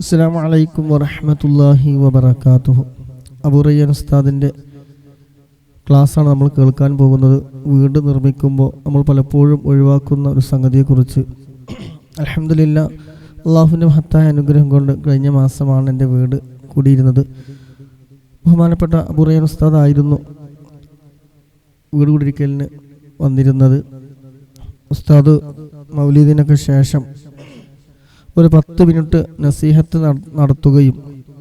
അസ്സാം വലൈക്കും വറഹമത്തല്ലാഹി വബർക്കാത്തുഹു അബുറയ്യൻ ഉസ്താദിന്റെ ക്ലാസ്സാണ് നമ്മൾ കേൾക്കാൻ പോകുന്നത്. വീട് നിർമ്മിക്കുമ്പോൾ നമ്മൾ പലപ്പോഴും ഒഴിവാക്കുന്ന ഒരു സംഗതിയെക്കുറിച്ച്. അലഹമില്ല അള്ളാഹുവിന്റെ മഹത്തായ അനുഗ്രഹം കൊണ്ട് കഴിഞ്ഞ മാസമാണ് എന്റെ വീട് കൂടിയിരുന്നത്. ബഹുമാനപ്പെട്ട അബുറയ്യൻ ഉസ്താദ് ആയിരുന്നു വീട് കൂടിയിരിക്കലിന് വന്നിരുന്നത്. ഉസ്താദ് മൗലീദിനൊക്കെ ശേഷം ഒരു പത്ത് മിനിറ്റ് നസീഹത്ത് നടത്തുകയും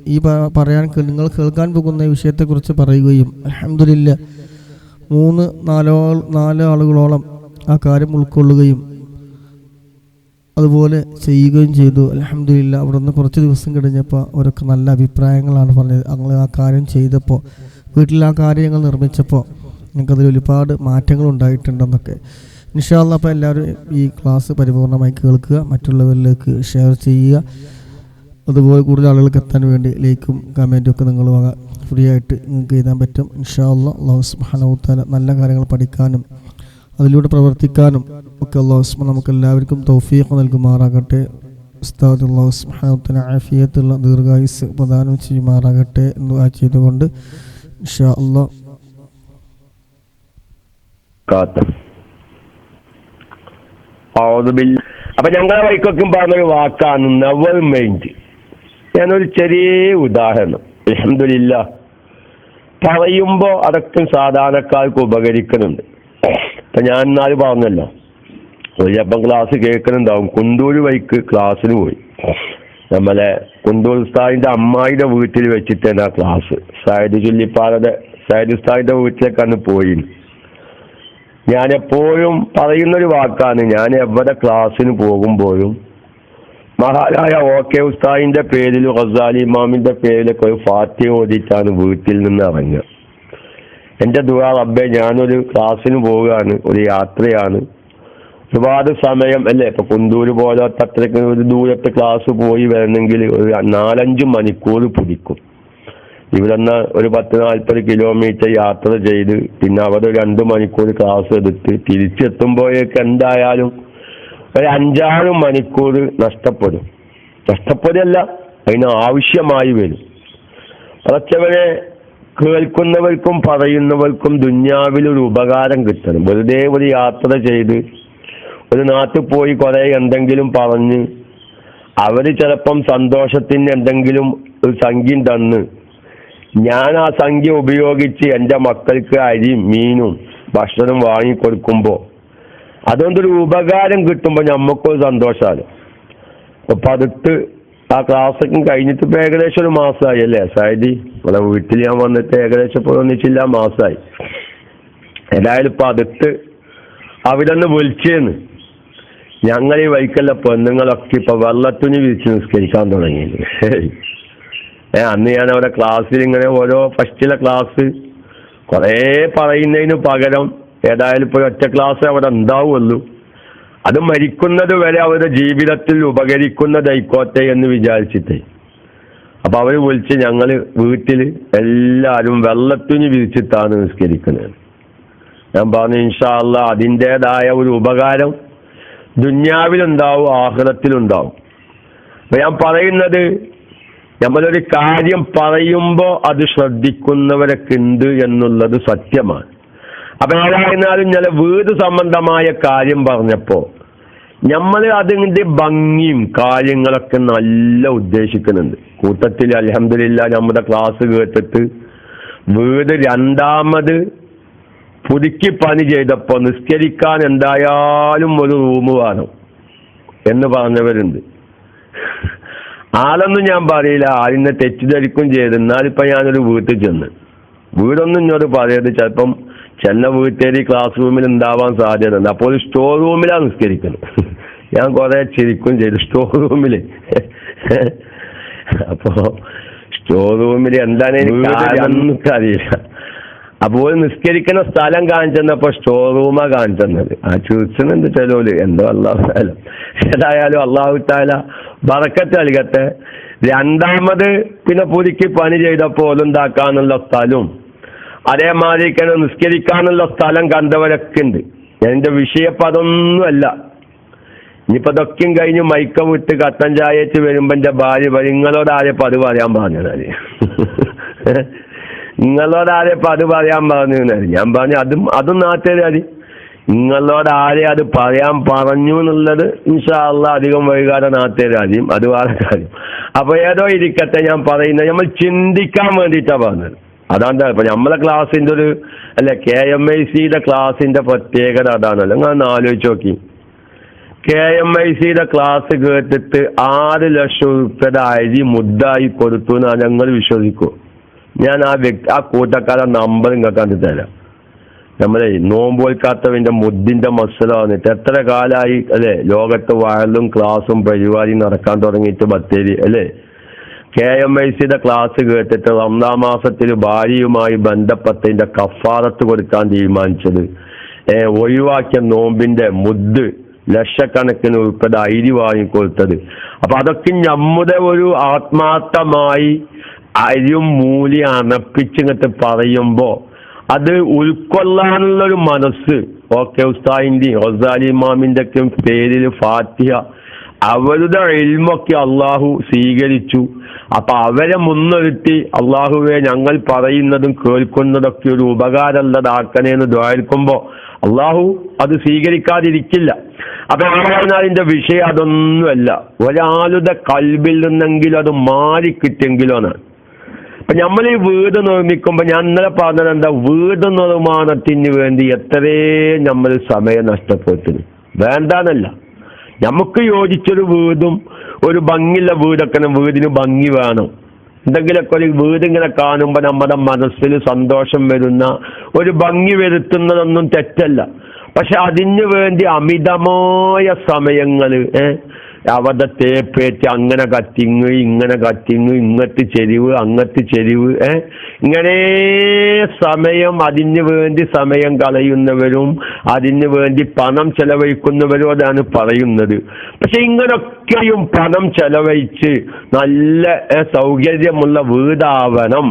ഈ പറയാൻ നിങ്ങൾ കേൾക്കാൻ പോകുന്ന വിഷയത്തെക്കുറിച്ച് പറയുകയും അലഹമില്ല മൂന്ന് നാലോ നാല് ആളുകളോളം ആ കാര്യം ഉൾക്കൊള്ളുകയും അതുപോലെ ചെയ്യുകയും ചെയ്തു. അലഹമില്ല അവിടെ നിന്ന് കുറച്ച് ദിവസം കഴിഞ്ഞപ്പോൾ അവരൊക്കെ നല്ല അഭിപ്രായങ്ങളാണ് പറഞ്ഞത്. ഞങ്ങൾ ആ കാര്യം ചെയ്തപ്പോൾ വീട്ടിൽ ആ കാര്യങ്ങൾ നിർമ്മിച്ചപ്പോൾ ഞങ്ങൾക്കതിൽ ഒരുപാട് മാറ്റങ്ങൾ ഉണ്ടായിട്ടുണ്ടെന്നൊക്കെ നിഷാല്ല അപ്പോൾ എല്ലാവരും ഈ ക്ലാസ് പരിപൂർണമായി കേൾക്കുക മറ്റുള്ളവരിലേക്ക് ഷെയർ ചെയ്യുക. അതുപോലെ കൂടുതൽ ആളുകൾക്ക് എത്താൻ വേണ്ടി ലൈക്കും കമന്റും ഒക്കെ നിങ്ങൾ വക ഫ്രീ ആയിട്ട് നിങ്ങൾക്ക് എഴുതാൻ പറ്റും. ഇൻഷാല്ല അള്ളാഹു സുബ്ഹാനഹു നല്ല കാര്യങ്ങൾ പഠിക്കാനും അതിലൂടെ പ്രവർത്തിക്കാനും ഒക്കെ അള്ളാഹു സുബ്ഹാന നമുക്ക് എല്ലാവർക്കും തൗഫീഖ് നൽകുമാറാകട്ടെ. ഉസ്താദ് അള്ളാഹു സുബ്ഹാനഹു ആഫിയത്തുള്ള ദീർഘായുസ് പ്രദാനം ചെയ്യുമാറാകട്ടെ എന്ന് ചെയ്തുകൊണ്ട് ഇൻഷാ അള്ളാഹ് അപ്പൊ ഞങ്ങളെ വൈക്കൊക്കെ പറഞ്ഞൊരു വാക്കാണ് നവൽ മൈൻഡ് ഞാനൊരു ചെറിയ ഉദാഹരണം. അലഹമില്ല പറയുമ്പോ അതൊക്കെ സാധാരണക്കാർക്ക് ഉപകരിക്കുന്നുണ്ട്. ഇപ്പൊ ഞാൻ ഇന്നാൽ പറഞ്ഞല്ലോ. ഒരു ചിലപ്പം ക്ലാസ് കേൾക്കുന്നുണ്ടാവും. കുണ്ടൂര് വൈക്ക് ക്ലാസ്സിന് പോയി. നമ്മളെ കുണ്ടൂർ ഉസ്താദിന്റെ അമ്മായിയുടെ വീട്ടിൽ വെച്ചിട്ടാണ് ആ ക്ലാസ്. സായിദ് ചൊല്ലിപ്പാറയുടെ സായിദ് ഉസ്താദിന്റെ വീട്ടിലേക്കാണ് പോയി ഞാൻ എപ്പോഴും പറയുന്നൊരു വാക്കാണ്. ഞാൻ എവിടെ ക്ലാസ്സിന് പോകുമ്പോഴും മഹാനായ കെ ഉസ്താദിന്റെ പേരിൽ ഖസാലി ഇമാമിന്റെ പേരിലൊക്കെ ഒരു ഫാത്തി ഓടിയിട്ടാണ് വീട്ടിൽ നിന്ന് ഇറങ്ങുക. എന്റെ ദുവാ റബ്ബെ ഞാനൊരു ക്ലാസ്സിന് പോവുകയാണ് ഒരു യാത്രയാണ്. ഒരുപാട് സമയം അല്ലേ? ഇപ്പൊ കുന്തൂര് പോലത്തെ അത്രയ്ക്ക് ഒരു ദൂരത്ത് ക്ലാസ് പോയി വരണമെങ്കിൽ ഒരു നാലഞ്ച് മണിക്കൂർ പിടിക്കും. ഇവിടുന്ന് ഒരു പത്ത് നാൽപ്പത് കിലോമീറ്റർ യാത്ര ചെയ്ത് പിന്നെ അവിടെ രണ്ട് മണിക്കൂർ ക്ലാസ് എടുത്ത് തിരിച്ചെത്തുമ്പോഴേക്ക് എന്തായാലും ഒരു അഞ്ചാറ് മണിക്കൂർ നഷ്ടപ്പെടും. നഷ്ടപ്പെടുകയല്ല അതിന് ആവശ്യമായി വരും. പറച്ചവരെ കേൾക്കുന്നവർക്കും പറയുന്നവർക്കും ദുന്യാവിൽ ഒരു ഉപകാരം കിട്ടണം. വെറുതെ ഒരു യാത്ര ചെയ്ത് ഒരു നാട്ടിൽ പോയി കുറെ എന്തെങ്കിലും പറഞ്ഞ് അവർ ചിലപ്പം സന്തോഷത്തിന് എന്തെങ്കിലും ഒരു സംഖ്യം തന്ന് ഞാൻ ആ സംഖ്യ ഉപയോഗിച്ച് എന്റെ മക്കൾക്ക് അരി മീനും ഭക്ഷണം വാങ്ങിക്കൊടുക്കുമ്പോൾ അതുകൊണ്ടൊരു ഉപകാരം കിട്ടുമ്പോൾ നമുക്കൊരു സന്തോഷമാണ് അപ്പൊ അടുത്ത് ആ ക്ലാസ്സൊക്കെ കഴിഞ്ഞിട്ട് ഇപ്പൊ ഏകദേശം ഒരു മാസമായി അല്ലേ സായിദി? ഇവിടെ വീട്ടിൽ ഞാൻ വന്നിട്ട് ഏകദേശം ഇപ്പോൾ ഒന്നിച്ചില്ല മാസമായി ഏതായാലും ഇപ്പൊ അടുത്ത് അവിടെ നിന്ന് വിളിച്ചേന്ന്. ഞങ്ങൾ ഈ വൈക്കല്ല പെണ്ണുങ്ങളൊക്കെ ഇപ്പൊ വെള്ളത്തുണി വിരിച്ച് നിസ്കരിക്കാൻ തുടങ്ങി അന്ന് ഞാൻ അവിടെ ക്ലാസ്സിൽ ഇങ്ങനെ ഓരോ ഫസ്റ്റിലെ ക്ലാസ് കുറേ പറയുന്നതിന് പകരം ഏതായാലും ഇപ്പോൾ ഒറ്റ ക്ലാസ് അവിടെ ഉണ്ടാവുള്ളൂ. അത് മരിക്കുന്നത് വരെ അവരുടെ ജീവിതത്തിൽ ഉപകരിക്കുന്നതായിക്കോട്ടെ എന്ന് വിചാരിച്ചിട്ടേ. അപ്പൊ അവർ വിളിച്ച് ഞങ്ങൾ വീട്ടിൽ എല്ലാവരും വെള്ളത്തിന് വിരിച്ചിട്ടാണ് നിസ്കരിക്കുന്നത് ഞാൻ പറഞ്ഞു ഇൻഷാല്ല അതിന്റെതായ ഒരു ഉപകാരം ദുന്യാവിലുണ്ടാവും ആഹ്ലത്തിലുണ്ടാവും അപ്പൊ ഞാൻ പറയുന്നത് നമ്മളൊരു കാര്യം പറയുമ്പോൾ അത് ശ്രദ്ധിക്കുന്നവരൊക്കെ ഉണ്ട് എന്നുള്ളത് സത്യമാണ്. അപ്പൊ ഏതായിരുന്നാലും ഞാൻ വീട് സംബന്ധമായ കാര്യം പറഞ്ഞപ്പോ നമ്മൾ അതിന്റെ ഭംഗിയും കാര്യങ്ങളൊക്കെ നല്ല ഉദ്ദേശിക്കുന്നുണ്ട്. കൂട്ടത്തിൽ അലഹമില്ല നമ്മുടെ ക്ലാസ് കേട്ടിട്ട് വീട് രണ്ടാമത് പുതുക്കി പണി ചെയ്തപ്പോൾ നിസ്കരിക്കാൻ എന്തായാലും ഒരു റൂം വേണം എന്ന് പറഞ്ഞവരുണ്ട്. ആളൊന്നും ഞാൻ പറയില്ല. ആളിനെ തെറ്റിദ്ധരിക്കും ചെയ്ത്. എന്നാലിപ്പോ ഞാനൊരു വീട്ടിൽ ചെന്ന്. വീടൊന്നും ഇങ്ങോട്ട് പറയരുത്. ചിലപ്പം ചെന്ന വീട്ടുകാരി ക്ലാസ് റൂമിൽ ഉണ്ടാവാൻ സാധ്യത ഉണ്ട് അപ്പോൾ ഒരു സ്റ്റോർ റൂമിലാണ് നിസ്കരിക്കുന്നത് ഞാൻ കുറെ ചിരിക്കും ചെയ്തു സ്റ്റോർ റൂമിൽ അപ്പോൾ സ്റ്റോർ റൂമിൽ എന്താണ് എനിക്ക് അറിയില്ല. അപ്പോൾ നിസ്കരിക്കുന്ന സ്ഥലം കാണിച്ചെന്നപ്പോ സ്റ്റോർ റൂമാ കാണിച്ചെന്നത്. ആ ചോദിച്ചെന്ത് ചെലോൽ എന്തോ അള്ളാഹു താല ഏതായാലും അള്ളാഹു താല വറക്കത്ത് നൽകട്ടെ. രണ്ടാമത് പിന്നെ പുലിക്ക് പണി ചെയ്തപ്പോൾ ഉണ്ടാക്കാനുള്ള സ്ഥലവും അതേമാതിരി തന്നെ നിസ്കരിക്കാനുള്ള സ്ഥലം കണ്ടവരൊക്കെ ഉണ്ട്. എന്റെ വിഷയപ്പം അതൊന്നുമല്ല ഇനിയിപ്പോ ഇതൊക്കെയും കഴിഞ്ഞ് മൈക്ക വിട്ട് കട്ടൻ ചായച്ച് വരുമ്പോ എന്റെ ഭാര്യ പറയും നിങ്ങളോട് ആരെപ്പോ അത് പറയാൻ പറഞ്ഞത്? നിങ്ങളോട് ആരെപ്പോ അത് പറയാൻ പറഞ്ഞു ഞാൻ പറഞ്ഞു അതും അതും നാട്ടുകാരി നിങ്ങളോട് ആരെ അത് പറയാൻ പറഞ്ഞു എന്നുള്ളത് ഇൻഷാല്ല അധികം വൈകാതെ നാട്ടുകാരും അത് വേറെ കാര്യം. അപ്പൊ ഏതോ ഇരിക്കട്ടെ ഞാൻ പറയുന്നത് നമ്മൾ ചിന്തിക്കാൻ വേണ്ടിയിട്ടാണ് പറഞ്ഞത്. അതാണ് ഇപ്പൊ നമ്മളെ ക്ലാസ്സിന്റെ ഒരു അല്ലെ കെ എം ഐ സിയുടെ ക്ലാസ്സിന്റെ പ്രത്യേകത അതാണല്ലോ. ഞാൻ ഒന്ന് ആലോചിച്ച് നോക്കി. കെ എം ഐ സിയുടെ ക്ലാസ് കേട്ടിട്ട് ആറ് ലക്ഷം രൂപയുടെ അരി മുദ്ദായി കൊടുത്തു എന്നാ ഞങ്ങൾ വിശ്വസിക്കൂ ഞാൻ ആ വ്യക്തി ആ കൂട്ടക്കാരെ നമ്പർ നിങ്ങൾക്ക് അത് തരാം. നമ്മളെ നോമ്പ് വയ്ക്കാത്തവന്റെ മുദ്ദിന്റെ മസല വന്നിട്ട് എത്ര കാലായി അല്ലെ? ലോകത്ത് വയലും ക്ലാസ്സും പരിപാടിയും നടക്കാൻ തുടങ്ങിയിട്ട് ബത്തേരി അല്ലേ? കെ എം ഐ സിയുടെ ക്ലാസ് കേട്ടിട്ട് ഒന്നാം മാസത്തിൽ ഭാര്യയുമായി ബന്ധപ്പെട്ടതിന്റെ കഫാറത്ത് കൊടുക്കാൻ തീരുമാനിച്ചത്. ഒഴിവാക്കിയ നോമ്പിന്റെ മുദ്ദ് ലക്ഷക്കണക്കിന് ഉൾപ്പെടെ അരി വാങ്ങിക്കൊടുത്തത്. അപ്പൊ അതൊക്കെ നമ്മുടെ ഒരു ആത്മാർത്ഥമായി അരിയും മൂലി അണപ്പിച്ചിങ്ങട്ട് പറയുമ്പോ അത് ഉൾക്കൊള്ളാനുള്ള ഒരു മനസ്സ്. ഓക്കെ ഉസ്താഹിന്റെയും ഹൊസാലി ഇമാമിന്റെ ഒക്കെ പേരിൽ ഫാത്തിഹ. അവരുടെ എൽമൊക്കെ അള്ളാഹു സ്വീകരിച്ചു. അപ്പൊ അവരെ മുൻനിർത്തി അള്ളാഹുവെ ഞങ്ങൾ പറയുന്നതും കേൾക്കുന്നതൊക്കെ ഒരു ഉപകാരമുള്ളതാക്കണേന്ന് ദ്വാരിക്കുമ്പോ അള്ളാഹു അത് സ്വീകരിക്കാതിരിക്കില്ല. അപ്പൊ അതിന്റെ വിഷയം അതൊന്നുമല്ല. ഒരാളുടെ കൽബിൽ നിന്നെങ്കിലും അത് മാറിക്കിട്ടെങ്കിലോ എന്നാണ്. അപ്പൊ നമ്മൾ ഈ വീട് നിർമ്മിക്കുമ്പോ ഞാൻ ഇന്നലെ പറഞ്ഞത് എന്താ? വീട് നിർമ്മാണത്തിന് വേണ്ടി എത്രേ നമ്മൾ സമയം നഷ്ടപ്പെടുത്തുന്നു വേണ്ടാന്നല്ല. നമുക്ക് യോജിച്ചൊരു വീടും ഒരു ഭംഗിയുള്ള വീടൊക്കെ വീടിന് ഭംഗി വേണം. എന്തെങ്കിലുമൊക്കെ ഒരു വീട് ഇങ്ങനെ കാണുമ്പോൾ നമ്മുടെ മനസ്സിൽ സന്തോഷം വരുന്ന ഒരു ഭംഗി വരുത്തുന്നതൊന്നും തെറ്റല്ല. പക്ഷെ അതിനു വേണ്ടി അമിതമായ സമയങ്ങൾ ഏഹ് അവരുടെ തേപ്പേറ്റ് അങ്ങനെ കത്തിങ് ഇങ്ങനെ കത്തിങ് ഇങ്ങട്ട് ചെരിവ് അങ്ങട്ട് ചെരിവ് ഏ? ഇങ്ങനെ സമയം അതിന് വേണ്ടി സമയം കളയുന്നവരും അതിന് വേണ്ടി പണം ചെലവഴിക്കുന്നവരും അതാണ് പറയുന്നത്. പക്ഷെ ഇങ്ങനൊക്കെയും പണം ചെലവഴിച്ച് നല്ല സൗകര്യമുള്ള വീടാവണം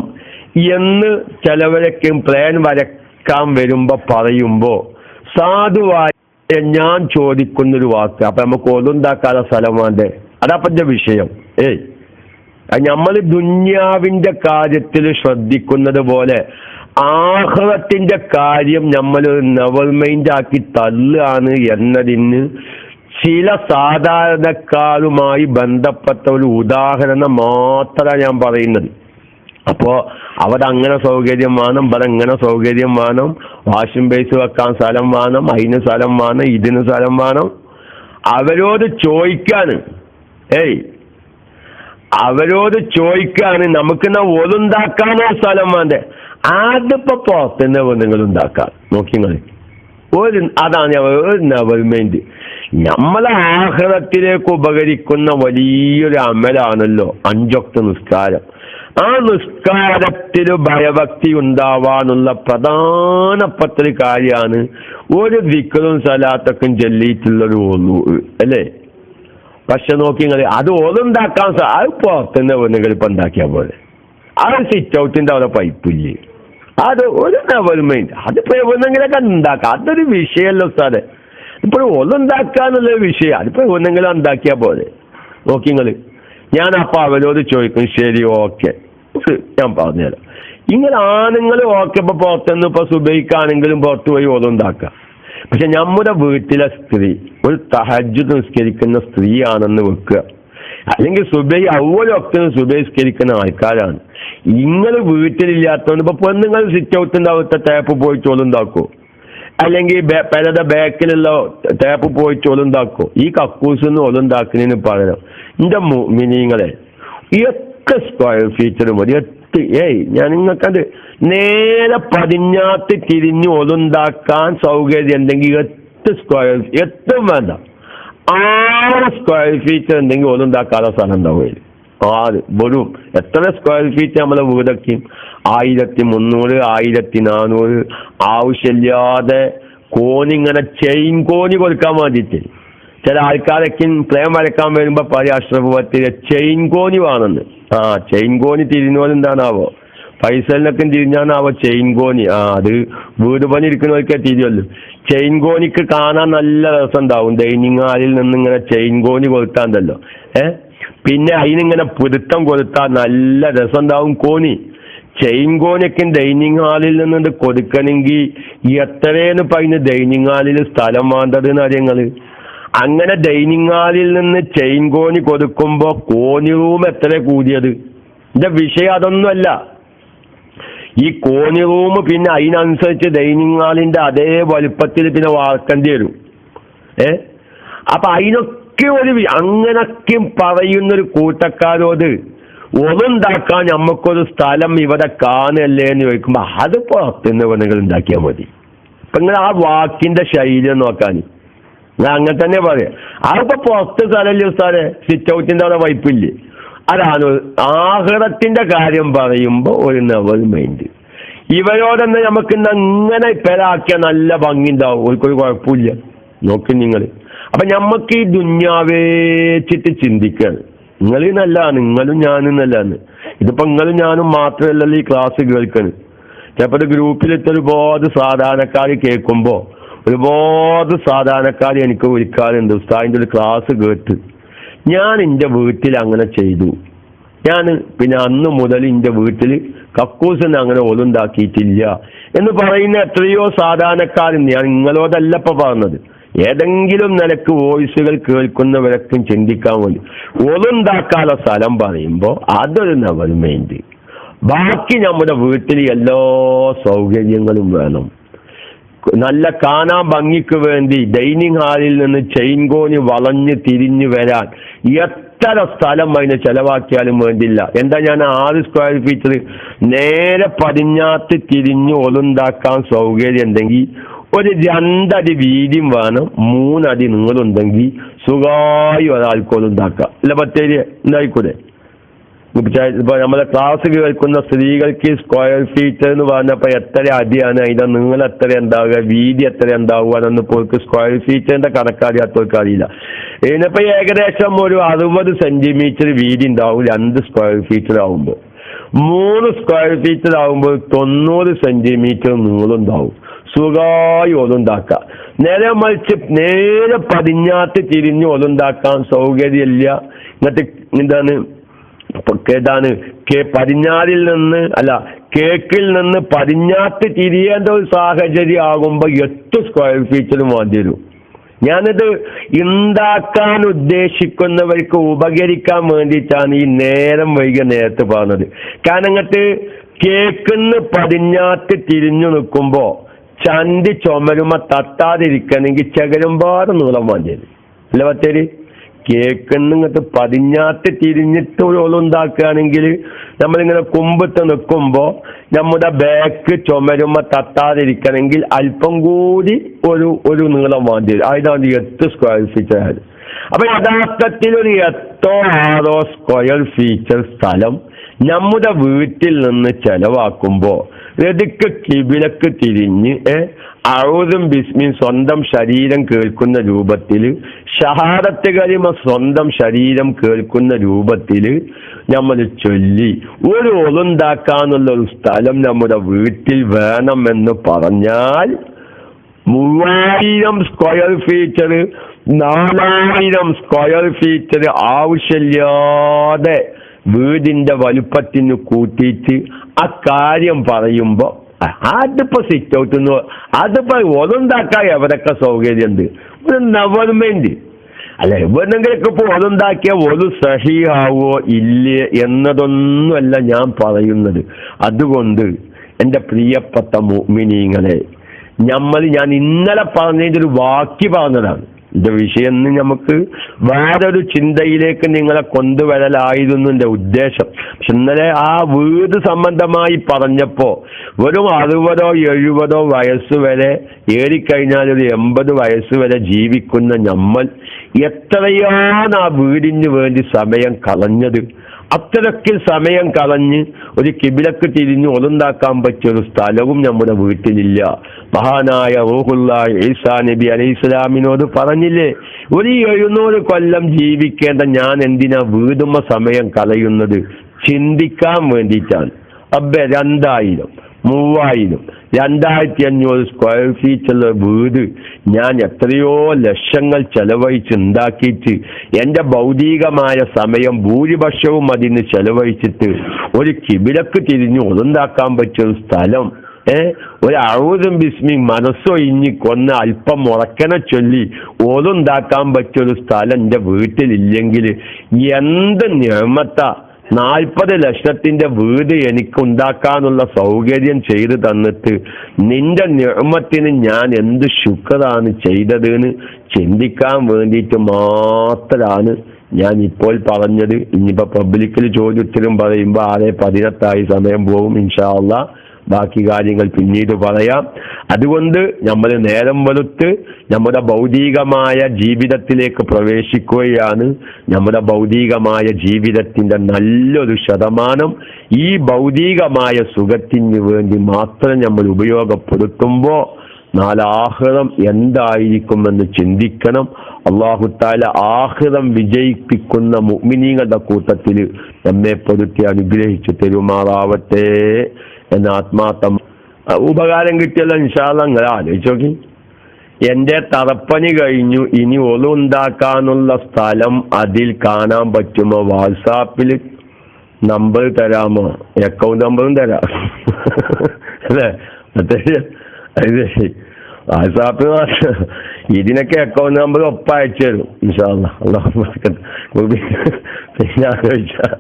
എന്ന് ചിലവരൊക്കെയും പ്ലാൻ വരക്കാൻ വരുമ്പോ പറയുമ്പോ സാധുവായ ഞാൻ ചോദിക്കുന്നൊരു വാക്ക്. അപ്പൊ നമുക്ക് ഒതുണ്ടാക്കാതെ സ്ഥലമാണ്ട് വേണ്ടേ? അതപ്പൊ എന്റെ വിഷയം. ഏയ്. നമ്മൾ ദുന്യാവിന്റെ കാര്യത്തിൽ ശ്രദ്ധിക്കുന്നത് പോലെ ആഹ്റത്തിന്റെ കാര്യം നമ്മൾ നവൽ മൈൻഡ് ആക്കി തള്ളുകയാണ് എന്നതിന് ചില സാധാരണക്കാരുമായി ബന്ധപ്പെട്ട ഒരു ഉദാഹരണം മാത്രമാണ് ഞാൻ പറയുന്നത്. അപ്പോ അവിടെ അങ്ങനെ സൗകര്യം വേണം ഇവിടെ ഇങ്ങനെ സൗകര്യം വേണം. വാഷിംഗ് ബേസ് വെക്കാൻ സ്ഥലം വേണം അതിന് സ്ഥലം വേണം ഇതിന് സ്ഥലം വേണം. അവരോട് ചോദിക്കാണ്. ഏയ് അവരോട് ചോദിക്കാണ് നമുക്ക് ഒതുണ്ടാക്കാനോ സ്ഥലം വേണ്ടേ? അതിപ്പോ പുറത്തുനിന്ന് നിങ്ങൾ ഉണ്ടാക്കാം നോക്കിങ്ങൾ ഒരു അതാണ് ഒരു ഡെവലപ്മെന്റ് നമ്മളെ ആഹ്ലത്തിലേക്ക് ഉപകരിക്കുന്ന വലിയൊരു അമലാണല്ലോ അഞ്ചൊക്കെ നിസ്കാരം. ആ നിസ്കാരത്തിൽ ഭയഭക്തി ഉണ്ടാവാനുള്ള പ്രധാനപ്പെട്ട ഒരു കാര്യമാണ് ഒരു ദിക്കലും സലാത്തക്കും ചൊല്ലിയിട്ടുള്ളൊരു ഒന്നു അല്ലേ? പക്ഷെ നോക്കി നിങ്ങൾ അത് ഓതുണ്ടാക്കാൻ അത് പുറത്തുനിന്ന് പെണ്ണുങ്ങൾ ഇപ്പം ഉണ്ടാക്കിയാൽ പോലെ ആ സിറ്റ് ഔട്ടിന്റെ അവിടെ പൈപ്പില്ലേ? അത് ഒരു ഡെവലപ്മെന്റ് അതിപ്പോ എവിടെന്നെങ്കിലൊക്കെ ഉണ്ടാക്കാം. അതൊരു വിഷയമല്ലോ സാറേ ഇപ്പോൾ ഒന്നുണ്ടാക്കാന്നുള്ള വിഷയം അതിപ്പോ എവിടെന്നെങ്കിലും ഉണ്ടാക്കിയാൽ പോലെ നോക്കി നിങ്ങൾ ഞാൻ അപ്പൊ അവരോട് ചോദിക്കും ശരി ഓക്കെ. ഞാൻ പറഞ്ഞുതരാം. ഇങ്ങനെ ആണുങ്ങൾ ഓക്കെ ഇപ്പൊ പുറത്തുനിന്ന് ഇപ്പൊ സുബൈക്കാണെങ്കിലും പുറത്തു പോയി ഓതുണ്ടാക്കാം പക്ഷെ നമ്മുടെ വീട്ടിലെ സ്ത്രീ ഒരു തഹജ് നിസ്കരിക്കുന്ന സ്ത്രീയാണെന്ന് വെക്കുക. അല്ലെങ്കിൽ സുബൈ അവലൊക്കെ സുബൈ നിസ്കരിക്കുന്ന ആൾക്കാരാണ്. നിങ്ങൾ വീട്ടിലില്ലാത്തതുകൊണ്ട് ഇപ്പൊ പെണ്ണുങ്ങൾ സിറ്റ് ഔട്ടിന്റെ അവിടുത്തെ ടാപ്പ് പോയി ചോളുണ്ടാക്കോ അല്ലെങ്കിൽ പലരുടെ ബാക്കിലുള്ള ടാപ്പ് പോയി ചോളുണ്ടാക്കോ ഈ കക്കൂസ് ഒന്ന് ഒലുണ്ടാക്കുന്നതിന് പകരം. എന്റെ മിനിങ്ങളെ എത്ര സ്ക്വയർ ഫീച്ചർ മതി. എട്ട് ഏയ് ഞാൻ നിങ്ങൾക്കത് നേരെ പതിഞ്ഞാത്ത് തിരിഞ്ഞ് ഒതുണ്ടാക്കാൻ സൗകര്യം ഉണ്ടെങ്കിൽ എട്ട് സ്ക്വയർ എത്തും വേണ്ട. ആറ് സ്ക്വയർ ഫീറ്റ് ഉണ്ടെങ്കിൽ ഒതുണ്ടാക്കാതെ സ്ഥലം ഉണ്ടാവുകയില്ല ആറ് വെറും എത്ര സ്ക്വയർ ഫീറ്റ് നമ്മളെ വീടൊക്കെ? ആയിരത്തി മുന്നൂറ് ആയിരത്തി നാനൂറ് ആവശ്യമില്ലാതെ കോണിങ്ങനെ ചെയിൻ കോണി കൊടുക്കാൻ വേണ്ടിയിട്ട്. ചില ആൾക്കാരൊക്കെ പ്രേം വരക്കാൻ വരുമ്പോ പറയും അഷ്റഫ് ചെയിൻ കോണി വേണമെന്ന്. ആ ചെയിൻ കോണി തിരിഞ്ഞോൽ എന്താണാവോ? ഫൈസലിനൊക്കെ തിരിഞ്ഞാണാവോ ചെയിൻ കോണി ആ അത് വീട് പണി ഇരിക്കുന്നവർക്കേ തിരിയല്ലോ ചെയിൻ കോണിക്ക് കാണാൻ നല്ല രസം ഉണ്ടാവും ഡൈനിങ് ഹാളിൽ നിന്ന് ഇങ്ങനെ ചെയിൻ കോണി കൊളുത്താണ്ടല്ലോ. ഏ? പിന്നെ അതിനിങ്ങനെ പുരുത്തം കൊടുത്താൽ നല്ല രസം ഉണ്ടാവും കോണി ചെയിൻ കോണിയൊക്കെ ഡൈനിങ് ഹാളിൽ നിന്നുണ്ട് കൊടുക്കണമെങ്കിൽ എത്രയെന്ന് പറഞ്ഞ് ഡൈനിങ് ഹാളിൽ സ്ഥലം വേണ്ടത് എന്നറിയങ്ങൾ അങ്ങനെ ഡൈനിങ് ഹാളിൽ നിന്ന് ചെയിൻ കോണി കൊതുക്കുമ്പോ കോണി റൂം എത്ര കൂടിയത്? എന്റെ വിഷയം അതൊന്നുമല്ല. ഈ കോണി റൂം പിന്നെ അതിനനുസരിച്ച് ഡൈനിങ് ഹാളിന്റെ അതേ വലുപ്പത്തിൽ പിന്നെ വാർക്കേണ്ടി വരും. ഏ? അപ്പൊ അതിനൊക്കെ ഒരു അങ്ങനൊക്കെ പറയുന്ന ഒരു കൂട്ടക്കാരോട് ഒന്നുണ്ടാക്കാൻ നമുക്കൊരു സ്ഥലം ഇവിടെ കാണല്ലേ എന്ന് ചോദിക്കുമ്പോ അത് പുറത്തുനിന്ന് നിങ്ങൾ ഉണ്ടാക്കിയാൽ മതി. ഇപ്പൊ നിങ്ങൾ ആ വാക്കിന്റെ ശൈലി നോക്കാൻ ഞാൻ അങ്ങനെ തന്നെ പറയാം. അതിപ്പോ പുറത്ത് സ്ഥലമല്ലേ ഉസ്താദെ. സിറ്റ് ഔട്ടിന്റെ അവിടെ വൈപ്പില്ലേ. അതാണ് ആഹ്റത്തിന്റെ കാര്യം പറയുമ്പോ ഒരു നവൽ മൈൻഡ് ഇവരോടൊന്ന് നമുക്ക് ഇന്ന് അങ്ങനെ പെരാക്കിയ നല്ല ഭംഗി ഉണ്ടാവും ഒരു കുഴപ്പമില്ല. നോക്കി നിങ്ങൾ അപ്പൊ നമുക്ക് ഈ ദുന്യാവേച്ചിട്ട് ചിന്തിക്കാണ്. നിങ്ങൾ നല്ലതാണ്. നിങ്ങളും ഞാനും നല്ലതാണ്. ഇതിപ്പോ നിങ്ങളും ഞാനും മാത്രമല്ലല്ലോ ഈ ക്ലാസ് കേൾക്കണ്. ചിലപ്പോൾ ഗ്രൂപ്പിലെത്തൊരുപാട് സാധാരണക്കാർ കേൾക്കുമ്പോ ഒരുപാട് സാധാരണക്കാർ എനിക്ക് വിളിക്കാറുണ്ട്. ഉസ്താദിന്റെ ഒരു ക്ലാസ് കേട്ട്. ഞാൻ എന്റെ വീട്ടിൽ അങ്ങനെ ചെയ്തു. ഞാൻ പിന്നെ അന്ന് മുതൽ എന്റെ വീട്ടിൽ കക്കൂസിന് അങ്ങനെ ഒലുണ്ടാക്കിയിട്ടില്ല എന്ന് പറയുന്ന എത്രയോ സാധാരണക്കാരുണ്ട് ഞാൻ നിങ്ങളോടല്ല ഇപ്പൊ പറഞ്ഞത്. ഏതെങ്കിലും നിലയ്ക്ക് വോയിസുകൾ കേൾക്കുന്നവരൊക്കെ ചിന്തിക്കാൻ വേണ്ടി. ഒലുണ്ടാക്കാനുള്ള സ്ഥലം പറയുമ്പോൾ അതൊരു നവൽമൈൻഡ്. ബാക്കി നമ്മുടെ വീട്ടിൽ എല്ലാ സൗകര്യങ്ങളും വേണം. നല്ല കാണാൻ ഭംഗിക്ക് വേണ്ടി ഡൈനിങ് ഹാളിൽ നിന്ന് ചെയിൻ കോന് വളഞ്ഞ് തിരിഞ്ഞു വരാൻ എത്ര സ്ഥലം അതിനെ ചെലവാക്കിയാലും വേണ്ടില്ല. എന്താ ഞാൻ ആറ് സ്ക്വയർ ഫീറ്റർ നേരെ പടിഞ്ഞാത്ത് തിരിഞ്ഞ് ഒലുണ്ടാക്കാൻ സൗകര്യം ഉണ്ടെങ്കിൽ ഒരു രണ്ടടി വീതിയും വേണം മൂന്നടി നീളുണ്ടെങ്കിൽ സുഖമായി ഒരാൾക്ക് ഒലുണ്ടാക്കാം അല്ല ബത്തേരി ഉണ്ടായിക്കൂടെ നമ്മളെ ക്ലാസ് കേൾക്കുന്ന സ്ത്രീകൾക്ക് സ്ക്വയർ ഫീറ്റ് എന്ന് പറഞ്ഞപ്പോ എത്ര അടിയാണ്? അതിന്റെ നീളം എത്ര ഉണ്ടാവുക? വീതി എത്ര ഉണ്ടാവുക? എന്നൊന്നും പോർക്ക് സ്ക്വയർ ഫീറ്റിന്റെ കണക്കറിയാത്തവർക്ക് അറിയില്ല. ഇതിനിപ്പോ ഏകദേശം ഒരു അറുപത് സെന്റിമീറ്റർ വീതി ഉണ്ടാവും രണ്ട് സ്ക്വയർ ഫീറ്റർ ആവുമ്പോൾ മൂന്ന് സ്ക്വയർ ഫീറ്റർ ആവുമ്പോൾ തൊണ്ണൂറ് സെന്റിമീറ്റർ നീളുണ്ടാവും സുഖമായി ഒതുണ്ടാക്കാം നേരെ മറിച്ച് നേരെ പതിഞ്ഞാത്ത് തിരിഞ്ഞ് ഒതുണ്ടാക്കാൻ സൗകര്യമില്ല. എന്നിട്ട് എന്താണ്? ഇപ്പൊ കേട്ടാണ് കേ പടിഞ്ഞാറിൽ നിന്ന് അല്ല കേക്കിൽ നിന്ന് പടിഞ്ഞാത്ത് തിരിയേണ്ട ഒരു സാഹചര്യം ആകുമ്പോൾ എട്ട് സ്ക്വയർ ഫീറ്റിലും വേണ്ടി വരും. ഞാനിത് ഉണ്ടാക്കാൻ ഉദ്ദേശിക്കുന്നവർക്ക് ഉപകരിക്കാൻ വേണ്ടിയിട്ടാണ് ഈ നേരം വൈകിയ നേരത്തെ പറഞ്ഞത്. കാരണം അങ്ങോട്ട് കേക്കിന്ന് പടിഞ്ഞാത്ത് തിരിഞ്ഞു നിൽക്കുമ്പോൾ ചന്തി ചുമരുമ തട്ടാതിരിക്കണമെങ്കിൽ ചകരുമ്പാട് നീളം വേണ്ടി വരും. അല്ല ബത്തേരി കേക്കിന്ന് ഇങ്ങോട്ട് പടിഞ്ഞാത്ത് തിരിഞ്ഞിട്ട് ഒരു ഒളുണ്ടാക്കുകയാണെങ്കിൽ നമ്മളിങ്ങനെ കുമ്പത്ത് നിൽക്കുമ്പോൾ നമ്മുടെ ബാക്ക് ചുമരുമ തട്ടാതിരിക്കണമെങ്കിൽ അല്പം കൂടി ഒരു ഒരു നീളം വേണ്ടി വരും. അതിനാണ് എട്ട് സ്ക്വയർ ആയത്. അപ്പൊ യഥാർത്ഥത്തിൽ ഒരു എട്ടോ ആറോ സ്ക്വയർ ഫീച്ചർ സ്ഥലം നമ്മുടെ വീട്ടിൽ നിന്ന് ചെലവാക്കുമ്പോൾ രതിക്ക് കിബിലക്ക് തിരിഞ്ഞ് അഴുതും ബിസ്മിൻ സ്വന്തം ശരീരം കേൾക്കുന്ന രൂപത്തിൽ ഷഹാദത്ത് കരിമ സ്വന്തം ശരീരം കേൾക്കുന്ന രൂപത്തിൽ നമ്മൾ ചൊല്ലി ഒരു ഒളുണ്ടാക്കാന്നുള്ള ഒരു സ്ഥലം നമ്മുടെ വീട്ടിൽ വേണമെന്ന് പറഞ്ഞാൽ മൂവായിരം സ്ക്വയർ ഫീറ്റർ നാലായിരം സ്ക്വയർ ഫീറ്റർ ആവശ്യമില്ലാതെ വീടിന്റെ വലുപ്പത്തിന് കൂട്ടിയിട്ട് ആ കാര്യം പറയുമ്പോ അ- അതിപ്പോ സിറ്റ് ഔട്ട് അതിപ്പോ ഒതുണ്ടാക്കാൻ എവിടൊക്കെ സൗകര്യമുണ്ട് ഒരു ഗവൺമെന്റ് അല്ല എവിടെങ്കിലൊക്കെ ഇപ്പൊ ഒന്നുണ്ടാക്കിയ ഒരു സഹിയാവോ ഇല്ലേ എന്നതൊന്നുമല്ല ഞാൻ പറയുന്നത്. അതുകൊണ്ട് എന്റെ പ്രിയപ്പെട്ട മുഅ്മിനീങ്ങളെ നമ്മൾ ഞാൻ ഇന്നലെ പറഞ്ഞതിന്റെ ഒരു ബാക്കി പറഞ്ഞതാണ് ഇത് വിഷയം ഇന്ന് നമുക്ക് വേറൊരു ചിന്തയിലേക്ക് നിങ്ങളെ കൊണ്ടുവരലായിരുന്നു എന്റെ ഉദ്ദേശം. പക്ഷെ ഇന്നലെ ആ വീട് സംബന്ധമായി പറഞ്ഞപ്പോ വെറും അറുപതോ എഴുപതോ വയസ്സ് വരെ ഏറിക്കഴിഞ്ഞാൽ ഒരു എൺപത് വയസ്സ് വരെ ജീവിക്കുന്ന നമ്മൾ എത്രയാണ് ആ വീടിന് വേണ്ടി സമയം കളഞ്ഞത്? അത്രയ്ക്ക് സമയം കളഞ്ഞ് ഒരു കിബിലക്ക് തിരിഞ്ഞ് ഒതുണ്ടാക്കാൻ പറ്റിയ ഒരു സ്ഥലവും നമ്മുടെ വീട്ടിലില്ല. മഹാനായ ഓഹുല്ല ഈസാ നബി അലൈഹി ഇസ്ലാമിനോട് പറഞ്ഞില്ലേ ഒരു എഴുന്നൂറ് കൊല്ലം ജീവിക്കേണ്ട ഞാൻ എന്തിനാ വീടുമ്പ സമയം കളയുന്നത്? ചിന്തിക്കാൻ വേണ്ടിയിട്ടാണ്. അബ്ബെ രണ്ടായിരം മൂവായിരം രണ്ടായിരത്തി അഞ്ഞൂറ് സ്ക്വയർ ഫീറ്റുള്ള വീട് ഞാൻ എത്രയോ ലക്ഷങ്ങൾ ചെലവഴിച്ച് ഉണ്ടാക്കിയിട്ട് എന്റെ ഭൗതികമായ സമയം ഭൂരിപക്ഷവും അതിന് ചെലവഴിച്ചിട്ട് ഒരു കിബിലക്ക് തിരിഞ്ഞ് ഒതുണ്ടാക്കാൻ പറ്റിയ ഒരു സ്ഥലം. ഏ? ഒരു അഴുതും ബിസ്മി മനസ്സൊഴിഞ്ഞ് കൊന്ന് അല്പം മുറക്കനെ ചൊല്ലി ഓതുണ്ടാക്കാൻ പറ്റിയ ഒരു സ്ഥലം എന്റെ വീട്ടിലില്ലെങ്കിൽ എന്ത് നിയമത്താ നാൽപ്പത് ലക്ഷത്തിന്റെ വീട് എനിക്ക് ഉണ്ടാക്കാനുള്ള സൗകര്യം ചെയ്തു തന്നിട്ട് നിന്റെ നിയമത്തിന് ഞാൻ എന്ത് ശുക്രാണ് ചെയ്തതെന്ന് ചിന്തിക്കാൻ വേണ്ടിയിട്ട് മാത്രമാണ് ഞാൻ ഇപ്പോൾ പറഞ്ഞത്. ഇനിയിപ്പോ പബ്ലിക്കിൽ ചോദ്യത്തിലും പറയുമ്പോൾ ആരെ പതിനെട്ടായി സമയം പോകും ഇൻഷാല്ല ബാക്കി കാര്യങ്ങൾ പിന്നീട് പറയാം. അതുകൊണ്ട് നമ്മൾ നേരം വെളുത്ത് നമ്മുടെ ഭൗതികമായ ജീവിതത്തിലേക്ക് പ്രവേശിക്കുകയാണ് നമ്മുടെ ഭൗതികമായ ജീവിതത്തിന്റെ നല്ലൊരു ശതമാനം. ഈ ഭൗതികമായ സുഖത്തിന് വേണ്ടി മാത്രം നമ്മൾ ഉപയോഗപ്പെടുത്തുമ്പോൾ നാലാഹൃതം എന്തായിരിക്കുമെന്ന് ചിന്തിക്കണം. അള്ളാഹുത്താല ആഹൃതം വിജയിപ്പിക്കുന്ന മുഅ്മിനീങ്ങളുടെ കൂട്ടത്തിൽ നമ്മെ പൊരുത്തി അനുഗ്രഹിച്ചു തെരുമാറാവട്ടെ. എന്ന ആത്മാർത്ഥം. ഉപകാരം കിട്ടിയല്ലോ ഇൻഷാല്ല നിങ്ങൾ ആലോചിച്ച് നോക്കി. എന്റെ തറപ്പണി കഴിഞ്ഞു. ഇനി ഒളുണ്ടാക്കാനുള്ള സ്ഥലം അതിൽ കാണാൻ പറ്റുമോ? വാട്സാപ്പിൽ നമ്പർ തരാമോ? അക്കൗണ്ട് നമ്പറും തരാം. അല്ലേ? ഇത് വാട്സാപ്പിൽ ഇതിനൊക്കെ അക്കൗണ്ട് നമ്പർ ഒപ്പം അയച്ചു തരും ഇൻഷാല്ല. പിന്നെ ആലോചിച്ച.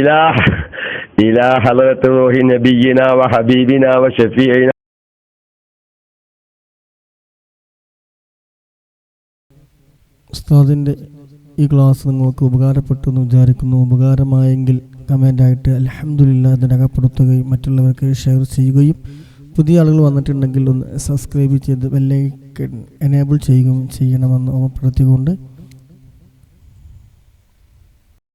ഇലാ ഇലാ حضرة روح نبينا വ وشفيعنا ഉസ്താദിന്റെ ഈ ക്ലാസ് നിങ്ങൾക്ക് ഉപകാരപ്പെട്ടു എന്ന് വിചാരിക്കുന്നു. ഉപകാരമായെങ്കിൽ കമന്റായിട്ട് അലഹമുല്ല അതിനകപ്പെടുത്തുകയും മറ്റുള്ളവർക്ക് ഷെയർ ചെയ്യുകയും പുതിയ ആളുകൾ വന്നിട്ടുണ്ടെങ്കിൽ ഒന്ന് സബ്സ്ക്രൈബ് ചെയ്ത് ബെല്ലൈക്കൺ എനേബിൾ ചെയ്യുകയും ചെയ്യണമെന്ന് ഓർമ്മപ്പെടുത്തിക്കൊണ്ട്